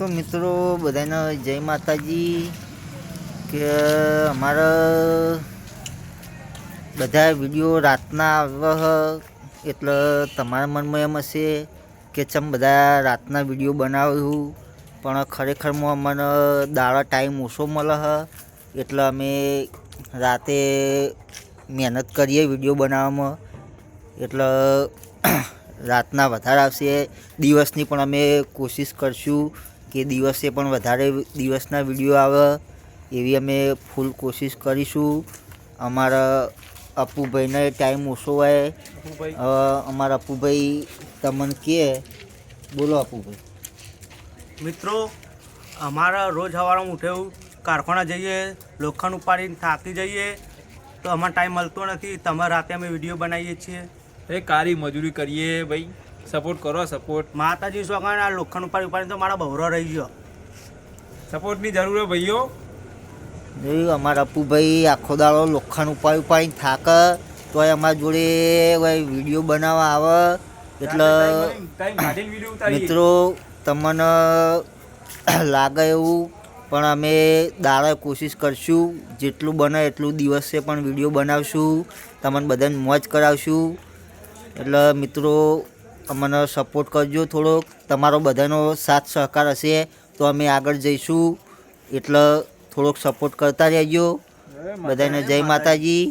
તો મિત્રો, બધાને જય માતાજી. કે અમારા બધા વીડિયો રાતના આવ્યા એટલે તમારા મનમાં એમ હશે કે ચમ બધા રાતના વીડિયો બનાવ્યું. પણ ખરેખરમાં અમને દાડા ટાઈમ ઓછો મળે હ. એટલે અમે રાતે મહેનત કરીએ વીડિયો બનાવવામાં. એટલે રાતના વધારે આવશે. દિવસની પણ અમે કોશિશ કરશું કે દિવસે પણ વધારે દિવસના વીડિયો આવે એવી અમે ફૂલ કોશિશ કરીશું. અમારા અપુભાઈને ટાઈમ ઓછો હોય. અમારા અપુભાઈ તમને કહે બોલો અપુભાઈ મિત્રો અમારા રોજ સવારમાં ઉઠેવું કારખાના જઈએ લોખંડ ઉપાડીને થાકી જઈએ તો અમારો ટાઈમ મળતો નથી. તમારા રાતે અમે વીડિયો બનાવીએ છીએ. એ કારી મજૂરી કરીએ ભાઈ. સપોર્ટ કરો સપોર્ટ માતાજી સોગણ આ લોખંડ ઉપાડી ઉપાડીને તો મારો બહરો રહી ગયો. સપોર્ટની જરૂર હોય ભાઈઓ. જોયું અમારા અપુભાઈ આખો દાડો લોખંડ ઉપાડી ઉપાડીને થાક તોય અમારા જોડે ભાઈ વીડિયો બનાવવા આવે એટલે મિત્રો તમને લાગે એવું પણ અમે દાડા કોશિશ કરશું જેટલું બને એટલું દિવસે પણ વીડિયો બનાવશું તમને બધાને મોજ કરાવશું. એટલે મિત્રો અમને સપોર્ટ કરજો. થોડોક તમારો બધાનો સાથ સહકાર હશે તો અમે આગળ જઈશું. એટલે થોડોક સપોર્ટ કરતા રહેજો. બધાને જય માતાજી.